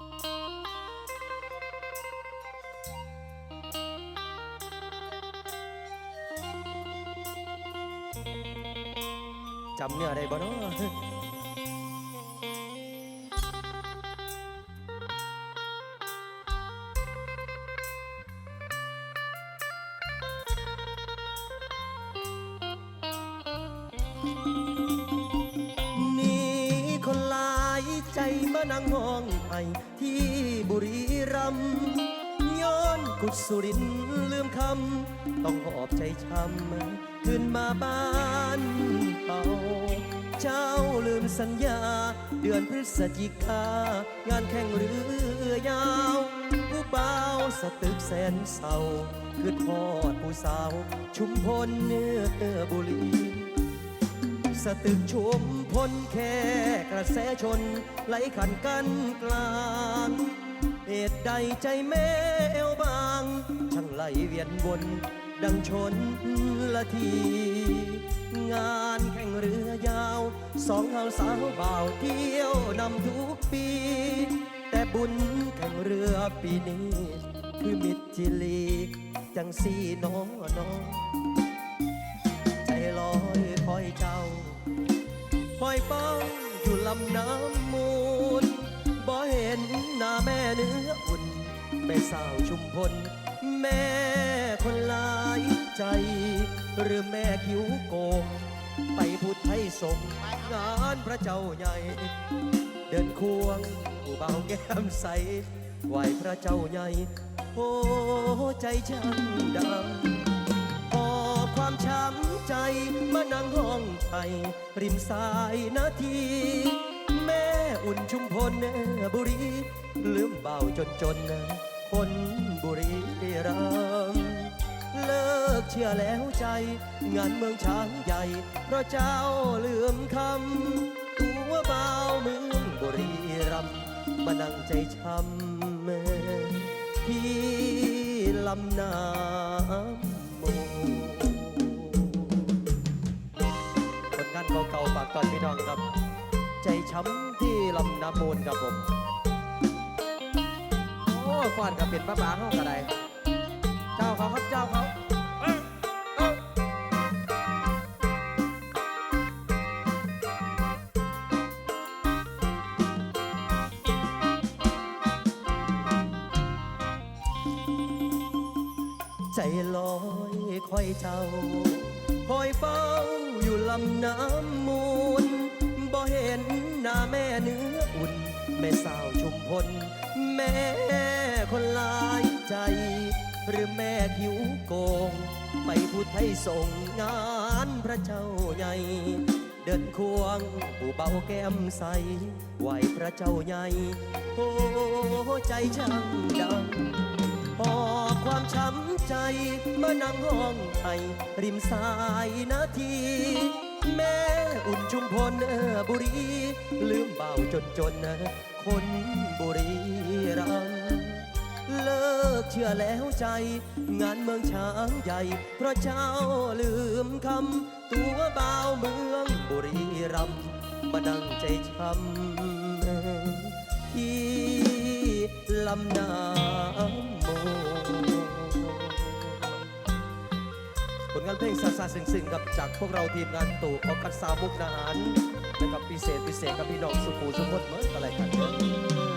จำเนื้อได้บ่เนาะนี่คนหลาย ใจมานั่งห้องไห้ที่บุรีรัมย้อนกุศสุรินลืมคำ ต้องหอบใจช้ำขึ้นมาบ้านเก่าเจ้าลืมสัญญา เดือนพฤศจิกางานแข่งเรือยาวผู้เบาสตึกแสนเศร้าคือทอดผู้สาว ชุมพลเนื้อบุรี สตึกชุมพลแค่กระแสชนไหลขันกันกลางเหตุใดใจแม่เอวบาง ช่างไหลเวียนวนดังชนละที งานแข่งเรือยาว สองเฮาสาวบ่าวเที่ยวนำทุกปี แต่บุญแข่งเรือปีนี้ คือมิจิลี จังสีน้องน้อง ลำน้ำมูล บ่เห็นหน้าแม่เนื้ออุ่นแม่สาวชุมพล แม่คนหลายใจ หรือแม่คิ้วโกง ไปพุทธให้สมงานพระเจ้าใหญ่ เดินควงผู้เบาแก้มใสไหวพระเจ้าใหญ่ โอ้ใจช่างดำหอบความช้ำใจมานั่งหอง ไทยริมสายนาที แม่อุ่นชุมพลบุรี ลืมเบาจนจนคนบุรีรัมเลิกเชื่อแล้วใจ งานเมืองช้างใหญ่ เพราะเจ้าลืมคำตัวเบาเมืองบุรีรัมมานั่งใจช้ำที่ลำน้ำาก่าๆฝากตอนพี่น้องครับ ใจช้ำที่ลำน้ำมูลครับผม โอ้ฟอนกับเป็นป้าป๋าเข้ากระไดเจ้าเขาครับเจ้าเขาเอ้ยเอ้ยใจลอยคอยเจ้าคอยเฝ้า อยู่ลำน้ำมูล บ่เห็นหน้าแม่เนื้ออุ่น แม่สาวชุมพล แม่คนลายใจ หรือแม่คิ้วโกง ไปพูดให้ส่งงานพระเจ้าใหญ่เดินควงผู้เบาแก้มใสไหวพระเจ้าใหญ่โอ้ใจช่างดัง หอบความช้ำใจมานั่งห้องไห้ริมสายนาที แม่อุ่นชุมพลเออบุรี ลืมเบาจนจนนะคนบุรีรัมเลิกเชื่อแล้วใจ งานเมืองช้างใหญ่ เพราะเจ้าลืมคำตัวเบาเมืองบุรีรัมมานั่งใจช้ำที่ลำน้ำานเพลงซาซาสิงสิงๆกับจากพวกเราทีมงานตู่ออกัสซาบุกนาหารนะครับพิเศษพิเศษกับพี่น้องสุขูสุพจน์เมืออะไรกัน